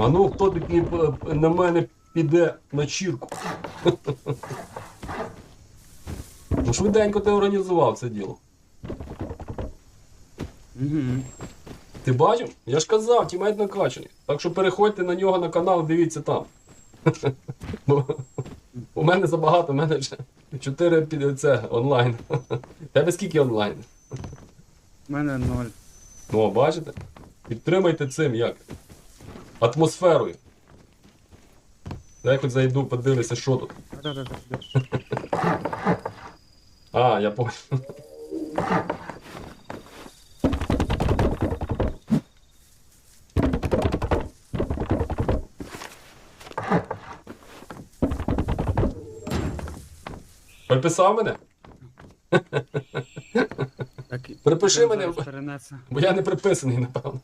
А ну, хто такий е, на мене піде на чірку? Ну, швиденько ти організував це діло. Угу. Ти бачив? Я ж казав, тімейт накачаний. Так що переходьте на нього на канал, дивіться там. У мене забагато, у мене вже 4 під це онлайн. Тебе скільки онлайн? У мене ноль. Ну, бачите? Підтримайте цим як? Атмосферою. Дай хоч зайду, подивлюся, що тут. А, я понял. Приписав мене? Так, Припиши мене. Бо я не приписаний, напевно.